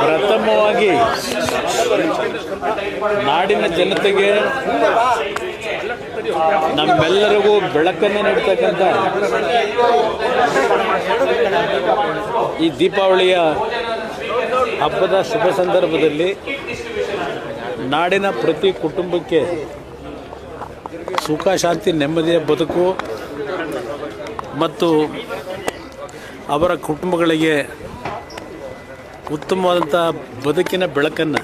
ಪ್ರಥಮವಾಗಿ ನಾಡಿನ ಜನತೆಗೆ ನಮ್ಮೆಲ್ಲರಿಗೂ ಬೆಳಕನ್ನು ನೀಡ್ತಕ್ಕಂಥ ಈ ದೀಪಾವಳಿಯ ಹಬ್ಬದ ಶುಭ ಸಂದರ್ಭದಲ್ಲಿ ನಾಡಿನ ಪ್ರತಿ ಕುಟುಂಬಕ್ಕೆ ಸುಖ, ಶಾಂತಿ, ನೆಮ್ಮದಿಯ ಬದುಕು ಮತ್ತು ಅವರ ಕುಟುಂಬಗಳಿಗೆ ಉತ್ತಮವಾದಂಥ ಬದುಕಿನ ಬೆಳಕನ್ನು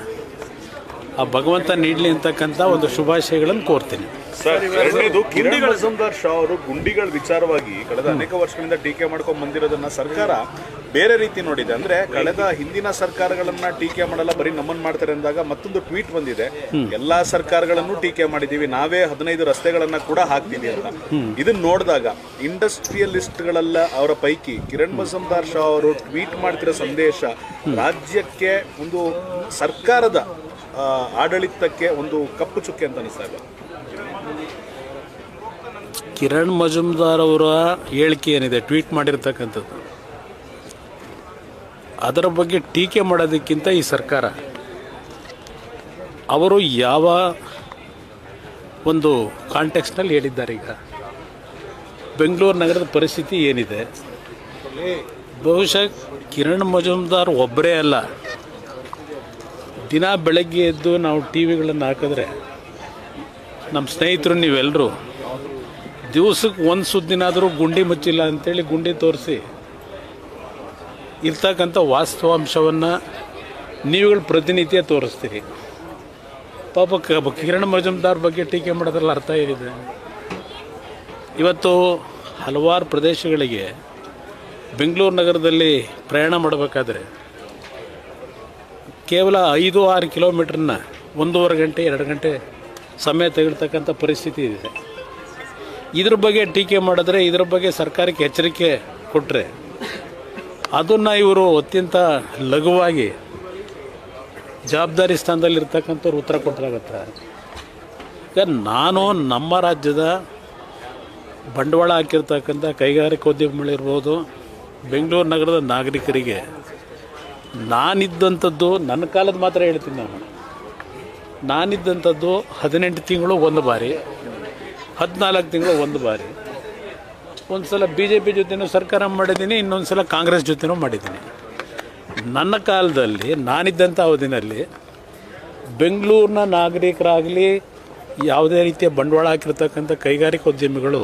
ಆ ಭಗವಂತ ನೀಡಲಿ ಅಂತಕ್ಕಂಥ ಒಂದು ಶುಭಾಶಯಗಳನ್ನು ಕೋರ್ತೀನಿ. ಎರಡನೇದು ಕಿರಣ್ ಮಜುಮ್ದಾರ್ ಶಾ ಅವರು ಗುಂಡಿಗಳ ವಿಚಾರವಾಗಿ ಕಳೆದ ಅನೇಕ ವರ್ಷಗಳಿಂದ ಟೀಕೆ ಮಾಡ್ಕೊಂಡ್ ಬಂದಿರೋದನ್ನ ಸರ್ಕಾರ ಬೇರೆ ರೀತಿ ನೋಡಿದೆ. ಅಂದ್ರೆ ಕಳೆದ ಹಿಂದಿನ ಸರ್ಕಾರಗಳನ್ನ ಟೀಕೆ ಮಾಡಲ್ಲ ಬರೀ ನಮ್ಮನ್ ಮಾಡ್ತಾರೆ ಅಂದಾಗ ಮತ್ತೊಂದು ಟ್ವೀಟ್ ಬಂದಿದೆ. ಎಲ್ಲಾ ಸರ್ಕಾರಗಳನ್ನು ಟೀಕೆ ಮಾಡಿದೀವಿ. ನಾವೇ ಹದಿನೈದು ರಸ್ತೆಗಳನ್ನ ಕೂಡ ಹಾಕ್ತೀವಿ ಅಂತ. ಇದನ್ನ ನೋಡಿದಾಗ ಇಂಡಸ್ಟ್ರಿಯಲಿಸ್ಟ್ ಗಳೆಲ್ಲ ಅವರ ಪೈಕಿ ಕಿರಣ್ ಮಜುಮ್ದಾರ್ ಶಾ ಅವರು ಟ್ವೀಟ್ ಮಾಡ್ತಿರೋ ಸಂದೇಶ ರಾಜ್ಯಕ್ಕೆ ಒಂದು ಸರ್ಕಾರದ ಆಡಳಿತಕ್ಕೆ ಒಂದು ಕಪ್ಪು ಚುಕ್ಕೆ ಅಂತ ಅನಿಸ್ತಾ ಇದೆ. ಕಿರಣ್ ಮಜುಮ್ದಾರ್ ಅವರ ಹೇಳಿಕೆ ಏನಿದೆ, ಟ್ವೀಟ್ ಮಾಡಿರ್ತಕ್ಕಂಥದ್ದು. ಅದರ ಬಗ್ಗೆ ಟೀಕೆ ಮಾಡೋದಕ್ಕಿಂತ ಈ ಸರ್ಕಾರ, ಅವರು ಯಾವ ಒಂದು ಕಾಂಟೆಕ್ಸ್ನಲ್ಲಿ ಹೇಳಿದ್ದಾರೆ ಈಗ? ಬೆಂಗಳೂರು ನಗರದ ಪರಿಸ್ಥಿತಿ ಏನಿದೆ? ಬಹುಶಃ ಕಿರಣ್ ಮಜುಮ್ದಾರ್ ಒಬ್ಬರೇ ಅಲ್ಲ. ದಿನ ಬೆಳಗ್ಗೆ ಎದ್ದು ನಾವು ಟಿ ವಿಗಳನ್ನು ಹಾಕಿದ್ರೆ ನಮ್ಮ ಸ್ನೇಹಿತರು ನೀವೆಲ್ಲರೂ ದಿವಸಕ್ಕೆ ಒಂದು ಸುದ್ದಿನಾದರೂ ಗುಂಡಿ ಮುಚ್ಚಿಲ್ಲ ಅಂತೇಳಿ ಗುಂಡಿ ತೋರಿಸಿ. ಇರ್ತಕ್ಕಂಥ ವಾಸ್ತವಾಂಶವನ್ನು ನೀವುಗಳು ಪ್ರತಿನಿತ್ಯ ತೋರಿಸ್ತೀರಿ. ಪಾಪ ಕಿರಣ್ ಮಜುಮ್ದಾರ್ ಬಗ್ಗೆ ಟೀಕೆ ಮಾಡೋದ್ರಲ್ಲಿ ಅರ್ಥ ಏನಿದೆ? ಇವತ್ತು ಹಲವಾರು ಪ್ರದೇಶಗಳಿಗೆ ಬೆಂಗಳೂರು ನಗರದಲ್ಲಿ ಪ್ರಯಾಣ ಮಾಡಬೇಕಾದ್ರೆ ಕೇವಲ ಐದು ಆರು ಕಿಲೋಮೀಟ್ರನ್ನ ಒಂದೂವರೆ ಗಂಟೆ, ಎರಡು ಗಂಟೆ ಸಮಯ ತೆಗೆಳ್ತಕ್ಕಂಥ ಪರಿಸ್ಥಿತಿ ಇದೆ. ಇದ್ರ ಬಗ್ಗೆ ಟೀಕೆ ಮಾಡಿದ್ರೆ ಇದ್ರ ಬಗ್ಗೆ ಸರ್ಕಾರಕ್ಕೆ ಎಚ್ಚರಿಕೆ ಕೊಟ್ಟರೆ ಅದನ್ನು ಇವರು ಅತ್ಯಂತ ಲಘುವಾಗಿ ಜವಾಬ್ದಾರಿ ಸ್ಥಾನದಲ್ಲಿರ್ತಕ್ಕಂಥವ್ರು ಉತ್ತರ ಕೊಟ್ಟರಾಗತ್ತೆ ಈಗ ನಾನು ನಮ್ಮ ರಾಜ್ಯದ ಬಂಡವಾಳ ಹಾಕಿರ್ತಕ್ಕಂಥ ಕೈಗಾರಿಕೋದ್ಯಮಿಗಳಿರ್ಬೋದು ಬೆಂಗಳೂರು ನಗರದ ನಾಗರಿಕರಿಗೆ ನಾನಿದ್ದಂಥದ್ದು, ನನ್ನ ಕಾಲದ ಮಾತ್ರ ಹೇಳ್ತೀನಿ ನಾನು. ನಾನಿದ್ದಂಥದ್ದು ಹದಿನೆಂಟು ತಿಂಗಳು ಒಂದು ಬಾರಿ. ಹದಿನಾಲ್ಕು ತಿಂಗಳು ಒಂದು ಬಾರಿ. ಒಂದು ಸಲ ಬಿ ಜೆ ಪಿ ಜೊತೆನೂ ಸರ್ಕಾರ ಮಾಡಿದ್ದೀನಿ ಇನ್ನೊಂದು ಸಲ ಕಾಂಗ್ರೆಸ್ ಜೊತೆನೂ ಮಾಡಿದ್ದೀನಿ. ನನ್ನ ಕಾಲದಲ್ಲಿ, ನಾನಿದ್ದಂಥ ಅವಧಿನಲ್ಲಿ ಬೆಂಗಳೂರಿನ ನಾಗರಿಕರಾಗಲಿ ಯಾವುದೇ ರೀತಿಯ ಬಂಡವಾಳ ಹಾಕಿರ್ತಕ್ಕಂಥ ಕೈಗಾರಿಕೋದ್ಯಮಿಗಳು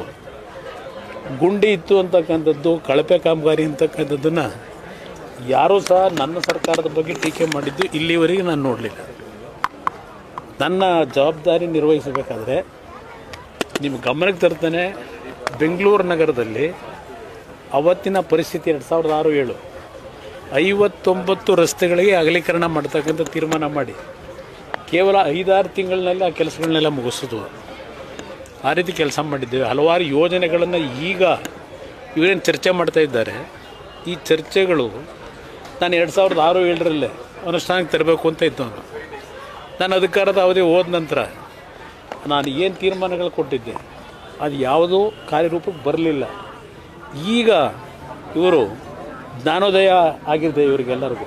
ಗುಂಡಿ ಇತ್ತು ಅಂತಕ್ಕಂಥದ್ದು, ಕಳಪೆ ಕಾಮಗಾರಿ ಅಂತಕ್ಕಂಥದ್ದನ್ನು ಯಾರೂ ಸಹ ನನ್ನ ಸರ್ಕಾರದ ಬಗ್ಗೆ ಟೀಕೆ ಮಾಡಿದ್ದು ಇಲ್ಲಿವರೆಗೆ ನಾನು ನೋಡಲಿಲ್ಲ. ನನ್ನ ಜವಾಬ್ದಾರಿ ನಿರ್ವಹಿಸಬೇಕಾದ್ರೆ ನಿಮ್ಮ ಗಮನಕ್ಕೆ ತರ್ತಾನೆ, ಬೆಂಗಳೂರು ನಗರದಲ್ಲಿ ಅವತ್ತಿನ ಪರಿಸ್ಥಿತಿ ಎರಡು ಸಾವಿರದ ಆರು ಏಳು. ಐವತ್ತೊಂಬತ್ತು ರಸ್ತೆಗಳಿಗೆ ಅಗಲೀಕರಣ ಮಾಡ್ತಕ್ಕಂಥ ತೀರ್ಮಾನ ಮಾಡಿ. ಕೇವಲ ಐದಾರು ತಿಂಗಳಿನಲ್ಲಿ ಆ ಕೆಲಸಗಳನ್ನೆಲ್ಲ ಮುಗಿಸೋದು ಆ ರೀತಿ ಕೆಲಸ ಮಾಡಿದ್ದೇವೆ. ಹಲವಾರು ಯೋಜನೆಗಳನ್ನು ಈಗ ಇವರೇನು ಚರ್ಚೆ ಮಾಡ್ತಾ ಇದ್ದಾರೆ. ಈ ಚರ್ಚೆಗಳು ನಾನು ಎರಡು ಸಾವಿರದ ಆರು ಏಳರಲ್ಲೇ ಅನುಷ್ಠಾನಕ್ಕೆ ತರಬೇಕು ಅಂತ ಇದ್ದವನು. ನಾನು ಅಧಿಕಾರದ ಅವಧಿ ಹೋದ ನಂತರ ನಾನು ಏನು ತೀರ್ಮಾನಗಳು ಕೊಟ್ಟಿದ್ದೆ ಅದು ಯಾವುದೂ ಕಾರ್ಯರೂಪಕ್ಕೆ ಬರಲಿಲ್ಲ. ಈಗ ಇವರು ಜ್ಞಾನೋದಯ ಆಗಿದೆ ಇವರಿಗೆಲ್ಲರಿಗೂ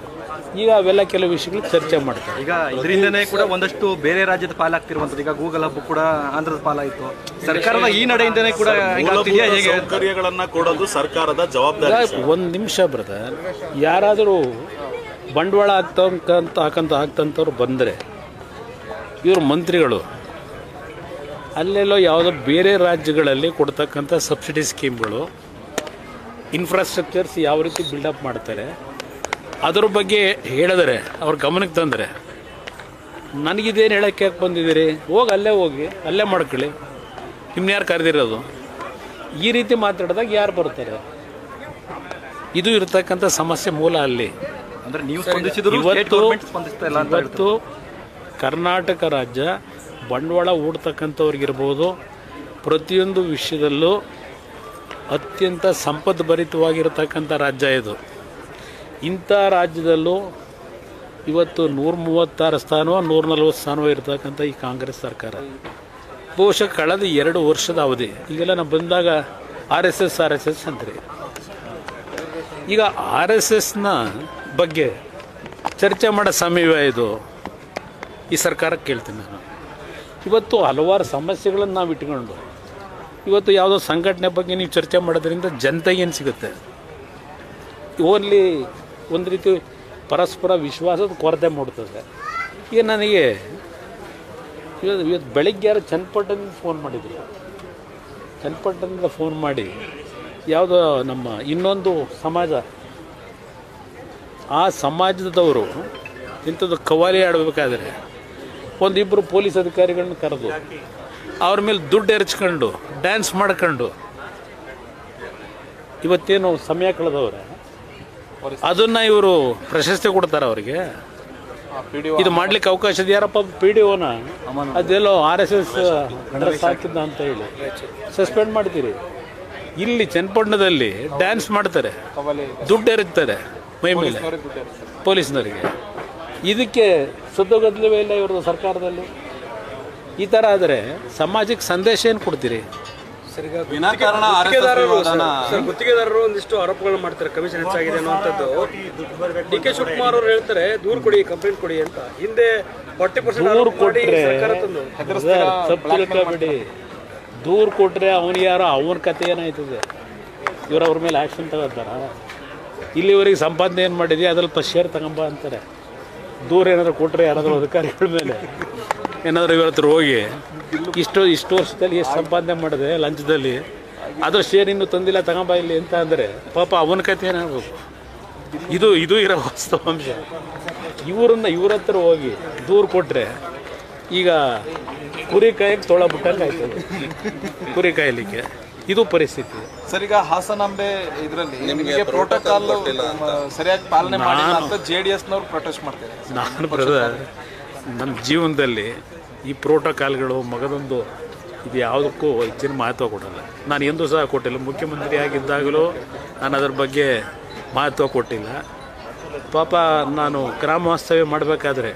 ಈಗ ಅವೆಲ್ಲ ಕೆಲವು ವಿಷಯಗಳು ಚರ್ಚೆ ಮಾಡ್ತಾರೆ. ಈಗ ಇದರಿಂದನೇ ಕೂಡ ಒಂದಷ್ಟು ಬೇರೆ ರಾಜ್ಯದ ಪಾಲಾಗ್ತಿರುವಂಥದ್ದು. ಈಗ ಗೂಗಲ್ ಹಬ್ಬ ಕೂಡ ಆಂಧ್ರದ ಪಾಲಾಯಿತು. ಸರ್ಕಾರದ ಈ ನಡೆಯಿಂದನೇ ಕೂಡ ಸೌಕರ್ಯಗಳನ್ನು ಕೊಡೋದು ಸರ್ಕಾರದ ಜವಾಬ್ದಾರಿ ಒಂದು ನಿಮಿಷ ಬ್ರದರ್ ಯಾರಾದರೂ ಬಂಡವಾಳ ಆಗ್ತಕ್ಕಂಥ ಹಾಕಂತ ಹಾಕ್ತಂಥವ್ರು ಬಂದರೆ ಇವರು ಮಂತ್ರಿಗಳು ಅಲ್ಲೆಲ್ಲೋ ಯಾವುದೋ ಬೇರೆ ರಾಜ್ಯಗಳಲ್ಲಿ ಕೊಡ್ತಕ್ಕಂಥ ಸಬ್ಸಿಡಿ ಸ್ಕೀಮ್ಗಳು ಇನ್ಫ್ರಾಸ್ಟ್ರಕ್ಚರ್ಸ್ ಯಾವ ರೀತಿ ಬಿಲ್ಡಪ್ ಮಾಡ್ತಾರೆ ಅದ್ರ ಬಗ್ಗೆ ಹೇಳಿದರೆ ಅವ್ರ ಗಮನಕ್ಕೆ ತಂದರೆ ನನಗಿದೇನು ಹೇಳೋಕ್ಕೆ ಯಾಕೆ ಬಂದಿದ್ದೀರಿ? ಹೋಗಿ ಅಲ್ಲೇ ಹೋಗಿ ಅಲ್ಲೇ ಮಾಡ್ಕೊಳ್ಳಿ. ನಿಮ್ಮ ಯಾರು ಕರೆದಿರೋದು? ಈ ರೀತಿ ಮಾತಾಡಿದಾಗ ಯಾರು ಬರ್ತಾರೆ? ಇದು ಇರತಕ್ಕಂಥ ಸಮಸ್ಯೆ ಮೂಲ ಅಲ್ಲಿ. ಅಂದರೆ ನೀವು ಇವತ್ತು ಕರ್ನಾಟಕ ರಾಜ್ಯ ಬಂಡವಾಳ ಹೂಡ್ತಕ್ಕಂಥವ್ರಿಗಿರ್ಬೋದು, ಪ್ರತಿಯೊಂದು ವಿಷಯದಲ್ಲೂ ಅತ್ಯಂತ ಸಂಪದ್ಭರಿತವಾಗಿರತಕ್ಕಂಥ ರಾಜ್ಯ ಇದು. ಇಂಥ ರಾಜ್ಯದಲ್ಲೂ ಇವತ್ತು ನೂರ ಮೂವತ್ತಾರು ಸ್ಥಾನವೋ ನೂರ ನಲ್ವತ್ತು ಸ್ಥಾನವೋ ಇರತಕ್ಕಂಥ ಈ ಕಾಂಗ್ರೆಸ್ ಸರ್ಕಾರ. ಬಹುಶಃ ಕಳೆದ ಎರಡು ವರ್ಷದ ಅವಧಿ. ಈಗೆಲ್ಲ ನಾವು ಬಂದಾಗ R S S, R S S ಅಂತಾರೆ. ಈಗ ಆರ್ ಎಸ್ ಎಸ್ನ ಬಗ್ಗೆ ಚರ್ಚೆ ಮಾಡೋ ಸಮಯವೇ ಇದು. ಈ ಸರ್ಕಾರಕ್ಕೆ ಕೇಳ್ತೀನಿ ನಾನು. ಇವತ್ತು ಹಲವಾರು ಸಮಸ್ಯೆಗಳನ್ನು ನಾವು ಇಟ್ಕೊಂಡು, ಇವತ್ತು ಯಾವುದೋ ಸಂಘಟನೆ ಬಗ್ಗೆ ನೀವು ಚರ್ಚೆ ಮಾಡೋದ್ರಿಂದ ಜನತೆಗೆ ಏನು ಸಿಗುತ್ತೆ? ಓನ್ಲಿ ಒಂದು ರೀತಿ ಪರಸ್ಪರ ವಿಶ್ವಾಸದ ಕೊರತೆ ಮೂಡ್ತದೆ. ಈಗ ನನಗೆ ಇವತ್ತು ಇವತ್ತು ಬೆಳಗ್ಗೆ ಯಾರು ಚನ್ನಪಟ್ಟಣದಿಂದ ಫೋನ್ ಮಾಡಿದ್ರು. ಚನ್ನಪಟ್ಟಣದಿಂದ ಫೋನ್ ಮಾಡಿ ಯಾವುದೋ ನಮ್ಮ ಇನ್ನೊಂದು ಸಮಾಜ, ಆ ಸಮಾಜದವರು ಇಂಥದ್ದು ಕವಾಲಿ ಆಡಬೇಕಾದ್ರೆ ಒಂದಿಬ್ಬರು ಪೊಲೀಸ್ ಅಧಿಕಾರಿಗಳನ್ನ ಕರೆದು ಅವ್ರ ಮೇಲೆ ದುಡ್ಡು ಎರಚ್ಕೊಂಡು ಡ್ಯಾನ್ಸ್ ಮಾಡ್ಕೊಂಡು. ಇವತ್ತೇನು ಸಮಯ ಕಳೆದವ್ರೆ? ಅದನ್ನ ಇವರು ಪ್ರಶಸ್ತಿ ಕೊಡ್ತಾರೆ ಅವರಿಗೆ. ಇದು ಮಾಡ್ಲಿಕ್ಕೆ ಅವಕಾಶ ಇದೆಯಾರಪ್ಪ ಪಿ ಡಿ ಓನ ಅದೆಲ್ಲೋ ಆರ್ ಎಸ್ ಎಸ್ ಡ್ರೆಸ್ ಹಾಕಿದ್ದ ಅಂತ ಹೇಳಿ. ಸಸ್ಪೆಂಡ್ ಮಾಡ್ತೀರಿ. ಇಲ್ಲಿ ಚನ್ನಪಟ್ಟಣದಲ್ಲಿ ಡ್ಯಾನ್ಸ್ ಮಾಡ್ತಾರೆ. ದುಡ್ಡು ಎರಿತಾರೆ ಮೈ ಮೇಲೆ. ಪೊಲೀಸ್ನವರಿಗೆ. ಇದಕ್ಕೆ ಸುದ್ದಗದ್ದಲವೇ ಇಲ್ಲ ಇವ್ರದ್ದು ಸರ್ಕಾರದಲ್ಲಿ. ಈ ಥರ ಆದರೆ ಸಮಾಜಕ್ಕೆ ಸಂದೇಶ ಏನು ಕೊಡ್ತೀರಿ? ಗುತ್ತಿಗೆದಾರರು ಒಂದಿಷ್ಟು ಆರೋಪಗಳನ್ನ ಮಾಡ್ತಾರೆ ಕಮಿಷನ್ ಹೆಚ್ಚಾಗಿದೆ ಅನ್ನುವಂಥದ್ದು. ಡಿ ಕೆ ಶಿವಕುಮಾರ್ ಅವರು ಹೇಳ್ತಾರೆ ದೂರು ಕೊಡಿ ಕಂಪ್ಲೇಂಟ್ ಕೊಡಿ ಅಂತ. ಹಿಂದೆ ಫಾರ್ಟಿ ಪರ್ಸೆಂಟ್ ದೂರು ಕೊಟ್ಟರೆ ಕೊಟ್ರೆ ಸರ್ಕಾರ ತಂದು. ದೂರು ಕೊಟ್ಟರೆ ಅವನು ಯಾರೋ ಅವನ ಕತೆ ಏನಾಯ್ತದೆ? ಇವ್ರ ಅವ್ರ ಮೇಲೆ ಆ್ಯಕ್ಷನ್ ತಗೋತಾರ? ಇಲ್ಲಿವರೆಗೆ ಸಂಪಾದನೆ ಏನು ಮಾಡಿದ್ಯಾ? ಅದ್ರಲ್ಲಿ ಫಸ್ಟ್ ಶೇರ್ ತಗೊಂಬ ಅಂತಾರೆ. ದೂರ ಏನಾದರೂ ಕೊಟ್ಟರೆ ಯಾರಾದರೂ ಅಧಿಕಾರಿಗಳ ಮೇಲೆ? ಏನಾದರೂ ಇವ್ರ ಹತ್ರ ಹೋಗಿ ಇಷ್ಟು ಇಷ್ಟು ವರ್ಷದಲ್ಲಿ ಎಷ್ಟು ಸಂಪಾದನೆ ಮಾಡಿದೆ ಲಂಚದಲ್ಲಿ. ಅದ್ರ ಶೇರ್ ಇನ್ನೂ ತಂದಿಲ್ಲ ತಗೊಂಬ ಇಲ್ಲಿ ಅಂತ ಅಂದರೆ ಪಾಪ ಅವನ ಕತೆ ಏನಾಗಬೇಕು? ಇದು ಇದು ಇರೋ ವಾಸ್ತವಾಂಶ ಇವರನ್ನ ಇವ್ರ ಹತ್ರ ಹೋಗಿ ದೂರು ಕೊಟ್ಟರೆ ಈಗ ಕುರಿ ಕಾಯಕ್ಕೆ ತೊಳ ಬಿಟ್ಟಂಗೆ ಆಯ್ತದೆ ಕುರಿ ಕಾಯಲಿಕ್ಕೆ. ಇದು ಪರಿಸ್ಥಿತಿ. ಸರ್ ಈಗ ಹಾಸನಾಂಬೆ ಇದರಲ್ಲಿ ನಿಮಗೆ ಪ್ರೋಟೋಕಾಲ್ ಸರಿಯಾಗಿ ಪಾಲನೆ ಮಾಡಿಲ್ಲ ಅಂತ ಜೆ ಡಿ ಎಸ್ನವ್ರು ಪ್ರೊಟೆಸ್ಟ್ ಮಾಡ್ತಾರೆ ನಾನು ಬ್ರದರ್ ನಮ್ಮ ಜೀವನದಲ್ಲಿ ಈ ಪ್ರೋಟೋಕಾಲ್ಗಳು ಮಗದೊಂದು ಇದು ಯಾವುದಕ್ಕೂ ಹೆಚ್ಚಿನ ಮಹತ್ವ ಕೊಡಲ್ಲ. ನಾನು ಎಂದೂ ಸಹ ಕೊಟ್ಟಿಲ್ಲ. ಮುಖ್ಯಮಂತ್ರಿ ಆಗಿದ್ದಾಗಲೂ ನಾನು ಅದ್ರ ಬಗ್ಗೆ ಮಹತ್ವ ಕೊಟ್ಟಿಲ್ಲ. ಪಾಪ ನಾನು ಗ್ರಾಮ ವಾಸ್ತವ್ಯ ಮಾಡಬೇಕಾದ್ರೆ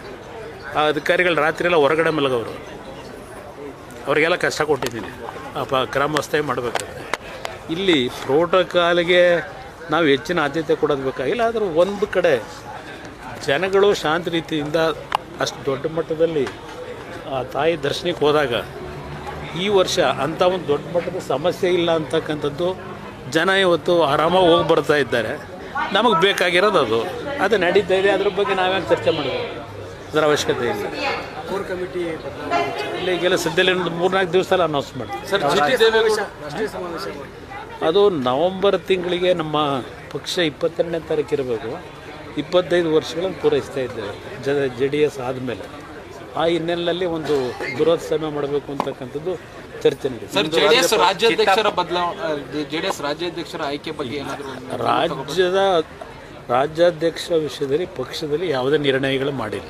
ಆ ಅಧಿಕಾರಿಗಳು ರಾತ್ರಿಯೆಲ್ಲ ಹೊರಗಡೆ ಮಲಗವರು ಅವರಿಗೆಲ್ಲ ಕಷ್ಟ ಕೊಟ್ಟಿದ್ದೀನಿ. ಪಾಪ ಗ್ರಾಮಸ್ಥೆ ಮಾಡಬೇಕಾದ್ರೆ. ಇಲ್ಲಿ ಪ್ರೋಟೋಕಾಲ್ಗೆ ನಾವು ಹೆಚ್ಚಿನ ಆದ್ಯತೆ ಕೊಡೋದು ಬೇಕಾಗಿಲ್ಲ ಆದರೂ ಒಂದು ಕಡೆ ಜನಗಳು ಶಾಂತ ರೀತಿಯಿಂದ ಅಷ್ಟು ದೊಡ್ಡ ಮಟ್ಟದಲ್ಲಿ, ಆ ತಾಯಿ ದರ್ಶನಕ್ಕೆ ಹೋದಾಗ ಈ ವರ್ಷ ಅಂಥ ಒಂದು ದೊಡ್ಡ ಮಟ್ಟದ ಸಮಸ್ಯೆ ಇಲ್ಲ ಅಂತಕ್ಕಂಥದ್ದು ಜನ ಇವತ್ತು ಆರಾಮಾಗಿ ಹೋಗಿ ಬರ್ತಾ ಇದ್ದಾರೆ. ನಮಗೆ ಬೇಕಾಗಿರೋದು ಅದು. ಅದು ನಡೀತಾ ಇದೆ, ಅದ್ರ ಬಗ್ಗೆ ನಾವೇನು ಚರ್ಚೆ ಮಾಡಬೇಕು? ಅದರ ಅವಶ್ಯಕತೆ ಇಲ್ಲ. ಕೋರ್ ಕಮಿಟಿ ಇಲ್ಲಿ ಈಗೆಲ್ಲ ಸದ್ಯದಲ್ಲಿ ಒಂದು ಮೂರ್ನಾಲ್ಕು ದಿವಸದಲ್ಲಿ ಅನೌನ್ಸ್ ಮಾಡ್ತೀವಿ ಸರ್. ಅದು ನವಂಬರ್ ತಿಂಗಳಿಗೆ ನಮ್ಮ ಪಕ್ಷ ಇಪ್ಪತ್ತೆರಡನೇ ತಾರೀಕು ಇರಬೇಕು. ಇಪ್ಪತ್ತೈದು ವರ್ಷಗಳನ್ನು ಪೂರೈಸ್ತಾ ಇದ್ದೇವೆ ಜ ಜೆ ಡಿ ಎಸ್ ಆದಮೇಲೆ. ಆ ಹಿನ್ನೆಲೆಯಲ್ಲಿ ಒಂದು ಬೃಹತ್ ಸಭೆ ಮಾಡಬೇಕು ಅಂತಕ್ಕಂಥದ್ದು ಚರ್ಚೆ ಜೆಡಿಎಸ್ ರಾಜ್ಯಾಧ್ಯಕ್ಷರ ಬದಲಾವಣೆ ಜೆಡಿಎಸ್ ರಾಜ್ಯಾಧ್ಯಕ್ಷರ ಆಯ್ಕೆ ಬಗ್ಗೆ ಏನಾದರೂ ರಾಜ್ಯದ ರಾಜ್ಯಾಧ್ಯಕ್ಷ ವಿಷಯದಲ್ಲಿ ಪಕ್ಷದಲ್ಲಿ ಯಾವುದೇ ನಿರ್ಣಯಗಳು ಮಾಡಿಲ್ಲ.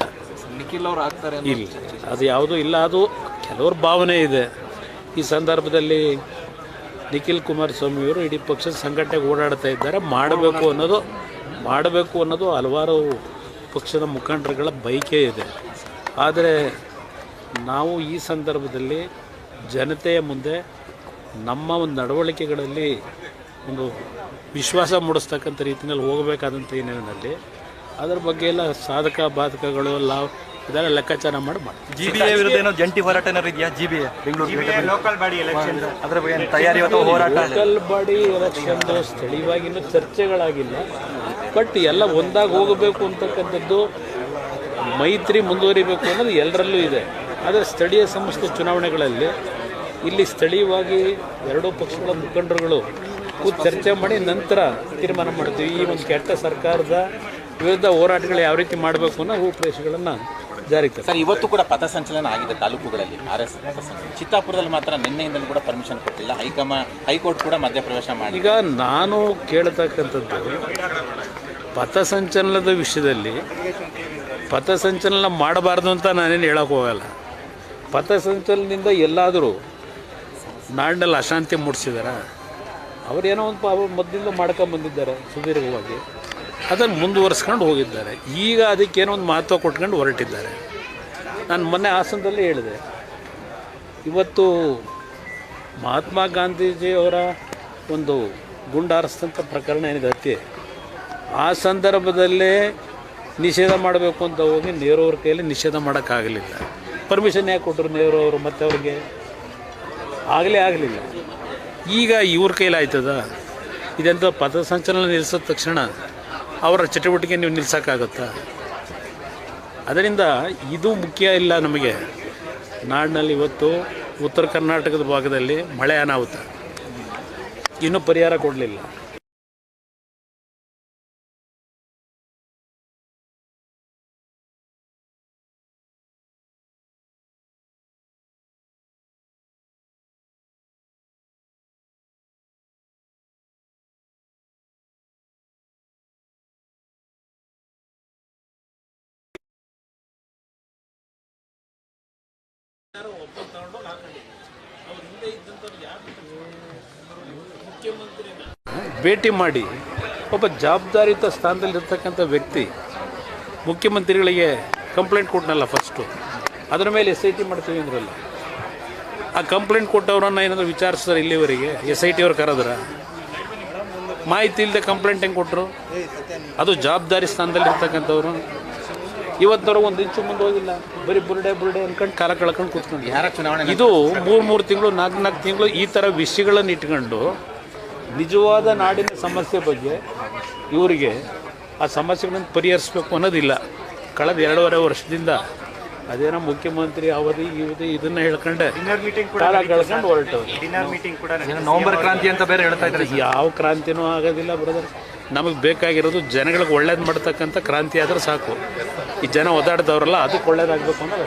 ನಿಖಿಲ್ ಅವರು ಆಗ್ತಾರೆ ಇಲ್ಲ, ಅದು ಯಾವುದೂ ಇಲ್ಲ, ಅದು ಕೆಲವ್ರ ಭಾವನೆ ಇದೆ. ಈ ಸಂದರ್ಭದಲ್ಲಿ ನಿಖಿಲ್ ಕುಮಾರಸ್ವಾಮಿಯವರು ಇಡೀ ಪಕ್ಷದ ಸಂಘಟನೆಗೆ ಓಡಾಡ್ತಾ ಇದ್ದಾರೆ. ಮಾಡಬೇಕು ಅನ್ನೋದು ಮಾಡಬೇಕು ಅನ್ನೋದು ಹಲವಾರು ಪಕ್ಷದ ಮುಖಂಡರುಗಳ ಬಯಕೆ ಇದೆ. ಆದರೆ ನಾವು ಈ ಸಂದರ್ಭದಲ್ಲಿ ಜನತೆಯ ಮುಂದೆ ನಮ್ಮ ಒಂದು ನಡವಳಿಕೆಗಳಲ್ಲಿ ಒಂದು ವಿಶ್ವಾಸ ಮೂಡಿಸ್ತಕ್ಕಂಥ ರೀತಿಯಲ್ಲಿ ಹೋಗಬೇಕಾದಂಥ ಹಿನ್ನೆಲೆಯಲ್ಲಿ ಅದರ ಬಗ್ಗೆ ಎಲ್ಲ ಸಾಧಕ ಬಾಧಕಗಳು ಲಾವ್ ಇದೆಲ್ಲ ಲೆಕ್ಕಾಚಾರ ಮಾಡಿ ಮಾಡ್ತೀವಿ. ಜಿ ಬಿ ಎ ವಿರುದ್ಧ ಏನೋ ಜಂಟಿ ಹೋರಾಟ ಏನಾದ್ರು ಇದೆಯಾ ಜಿ ಬಿ ಎ ಬೆಂಗಳೂರು ಅದ್ರ ಬಗ್ಗೆ ಏನು ತಯಾರಿ ಅಥವಾ ಹೋರಾಟ? ಲೋಕಲ್ ಬಾಡಿ ಎಲೆಕ್ಷನ್ ಸ್ಥಳೀಯವಾಗಿ ಇನ್ನೂ ಚರ್ಚೆಗಳಾಗಿಲ್ಲ. ಬಟ್ ಎಲ್ಲ ಒಂದಾಗಿ ಹೋಗಬೇಕು ಅಂತಕ್ಕಂಥದ್ದು ಮೈತ್ರಿ ಮುಂದುವರಿಬೇಕು ಅನ್ನೋದು ಎಲ್ಲರಲ್ಲೂ ಇದೆ. ಆದರೆ ಸ್ಥಳೀಯ ಸಂಸ್ಥೆ ಚುನಾವಣೆಗಳಲ್ಲಿ ಇಲ್ಲಿ ಸ್ಥಳೀಯವಾಗಿ ಎರಡೂ ಪಕ್ಷಗಳ ಮುಖಂಡರುಗಳು ಕೂತು ಚರ್ಚೆ ಮಾಡಿ ನಂತರ ತೀರ್ಮಾನ ಮಾಡ್ತೀವಿ. ಈ ಒಂದು ಕೆಟ್ಟ ಸರ್ಕಾರದ ವಿರುದ್ಧ ಹೋರಾಟಗಳು ಯಾವ ರೀತಿ ಮಾಡಬೇಕು ಅನ್ನೋ ಉಪದೇಶಗಳನ್ನು ಜಾರಿ. ಸರ್ ಇವತ್ತು ಕೂಡ ಪಥಸಂಚಲನ ಆಗಿದೆ ತಾಲೂಕುಗಳಲ್ಲಿ ಆರ್ ಎಸ್ ಚಿತ್ತಾಪುರದಲ್ಲಿ ಮಾತ್ರ ನಿನ್ನೆಯಿಂದಲೂ ಕೂಡ ಪರ್ಮಿಷನ್ ಕೊಟ್ಟಿಲ್ಲ. ಹೈಕಮ ಹೈಕೋರ್ಟ್ ಕೂಡ ಮಧ್ಯಪ್ರವೇಶ ಮಾಡಿ ಈಗ ನಾನು ಕೇಳ್ತಕ್ಕಂಥದ್ದು ಪಥಸಂಚಲನದ ವಿಷಯದಲ್ಲಿ ಪಥಸಂಚಲನ ಮಾಡಬಾರ್ದು ಅಂತ ನಾನೇನು ಹೇಳೋಕೆ ಹೋಗಲ್ಲ. ಪಥಸಂಚಲನದಿಂದ ಎಲ್ಲಾದರೂ ನಾಡಿನಲ್ಲಿ ಅಶಾಂತಿ ಮೂಡಿಸಿದಾರ? ಅವರೇನೋ ಒಂದು ಪಾಪ ಮೊದಲಿಂದ ಮಾಡ್ಕೊಂಡು ಬಂದಿದ್ದಾರೆ ಸುದೀರ್ಘವಾಗಿ. ಅದನ್ನು ಮುಂದುವರಿಸ್ಕೊಂಡು ಹೋಗಿದ್ದಾರೆ. ಈಗ ಅದಕ್ಕೇನೋ ಒಂದು ಮಹತ್ವ ಕೊಟ್ಕೊಂಡು ಹೊರಟಿದ್ದಾರೆ. ನಾನು ಮೊನ್ನೆ ಹಾಸನದಲ್ಲಿ ಹೇಳಿದೆ. ಇವತ್ತು ಮಹಾತ್ಮ ಗಾಂಧೀಜಿಯವರ ಒಂದು ಗುಂಡಾರಿಸಿದಂಥ ಪ್ರಕರಣ ಏನಿದೆ, ಹತ್ಯೆ. ಆ ಸಂದರ್ಭದಲ್ಲೇ ನಿಷೇಧ ಮಾಡಬೇಕು ಅಂತ ಹೋಗಿ ನೆಹರು ಅವ್ರ ಕೈಯಲ್ಲಿ ನಿಷೇಧ ಮಾಡೋಕ್ಕಾಗಲಿಲ್ಲ. ಪರ್ಮಿಷನ್ ಯಾಕೆ ಕೊಟ್ಟರು ನೆಹರು ಅವರು ಮತ್ತೆ ಅವ್ರಿಗೆ? ಆಗಲೇ ಆಗಲಿಲ್ಲ. ಈಗ ಇವ್ರ ಕೈಲಾಯ್ತದ? ಇದೆಂಥ ಪಥಸಂಚಲನ ನಿಲ್ಲಿಸಿದ ತಕ್ಷಣ ಅವರ ಚಟುವಟಿಕೆ ನೀವು ನಿಲ್ಸೋಕ್ಕಾಗತ್ತಾ? ಅದರಿಂದ ಇದು ಮುಖ್ಯ ಇಲ್ಲ ನಮಗೆ. ನಾಡಿನಲ್ಲಿ ಇವತ್ತು ಉತ್ತರ ಕರ್ನಾಟಕದ ಭಾಗದಲ್ಲಿ ಮಳೆ ಅನಾಹುತ. ಇನ್ನೂ ಪರಿಹಾರ ಕೊಡಲಿಲ್ಲ. ಭೇಟಿ ಮಾಡಿ ಒಬ್ಬ ಜವಾಬ್ದಾರಿಯುತ ಸ್ಥಾನದಲ್ಲಿರ್ತಕ್ಕಂಥ ವ್ಯಕ್ತಿ ಮುಖ್ಯಮಂತ್ರಿಗಳಿಗೆ ಕಂಪ್ಲೇಂಟ್ ಕೊಟ್ಟನಲ್ಲ ಫಸ್ಟು ಅದರ ಮೇಲೆ ಎಸ್ ಐ ಟಿ ಮಾಡ್ತೀವಿ ಅಂದ್ರಲ್ಲ. ಆ ಕಂಪ್ಲೇಂಟ್ ಕೊಟ್ಟವ್ರನ್ನ ಏನಾದರೂ ವಿಚಾರಿಸ್ತಾರೆ ಇಲ್ಲಿವರೆಗೆ? ಎಸ್ ಐ ಟಿ ಅವ್ರು ಕರೆದ್ರ? ಮಾಹಿತಿ ಇಲ್ಲದೆ ಕಂಪ್ಲೇಂಟ್ ಹೆಂಗೆ ಕೊಟ್ಟರು ಅದು ಜವಾಬ್ದಾರಿ ಸ್ಥಾನದಲ್ಲಿರ್ತಕ್ಕಂಥವ್ರು. ಇವತ್ತವ್ರು ಒಂದು ಇಂಚು ಮುಂದೆ ಹೋಗಿಲ್ಲ. ಬರೀ ಬುರುಡೆ ಬುರುಡೆ ಅನ್ಕೊಂಡು ಕಾಲ ಕಳ್ಕೊಂಡು ಕೂತ್ಕೊಂಡು ಯಾರ ಚುನಾವಣೆ ಇದು ಮೂರು ಮೂರು ತಿಂಗಳು ನಾಲ್ಕು ನಾಲ್ಕು ತಿಂಗಳು ಈ ಥರ ವಿಷಯಗಳನ್ನು ಇಟ್ಕೊಂಡು ನಿಜವಾದ ನಾಡಿನ ಸಮಸ್ಯೆ ಬಗ್ಗೆ ಇವರಿಗೆ ಆ ಸಮಸ್ಯೆಗಳನ್ನು ಪರಿಹರಿಸಬೇಕು ಅನ್ನೋದಿಲ್ಲ. ಕಳೆದ ಎರಡೂವರೆ ವರ್ಷದಿಂದ ಅದೇನೋ ಮುಖ್ಯಮಂತ್ರಿ ಅವಧಿ ಇವಧಿ ಇದನ್ನ ಹೇಳ್ಕೊಂಡೆ. ಕಾಲ ಕಳ್ಕೊಂಡು ಹೊರಟವ್ರು. ನವಂಬರ್ ನವೆಂಬರ್ ಕ್ರಾಂತಿ ಅಂತ ಬೇರೆ ಹೇಳ್ತಾ ಇದ್ದಾರೆ. ಯಾವ ಕ್ರಾಂತಿನೂ ಆಗೋದಿಲ್ಲ ಬ್ರದರ್ ನಮಗೆ ಬೇಕಾಗಿರೋದು ಜನಗಳಿಗೆ ಒಳ್ಳೇದು ಮಾಡ್ತಕ್ಕಂಥ ಕ್ರಾಂತಿ ಆದರೆ ಸಾಕು ಈ ಜನ ಒದಾಡ್ತವ್ರಲ್ಲ ಅದಕ್ಕೆ ಒಳ್ಳೇದಾಗಬೇಕು ಅನ್ನೋದು.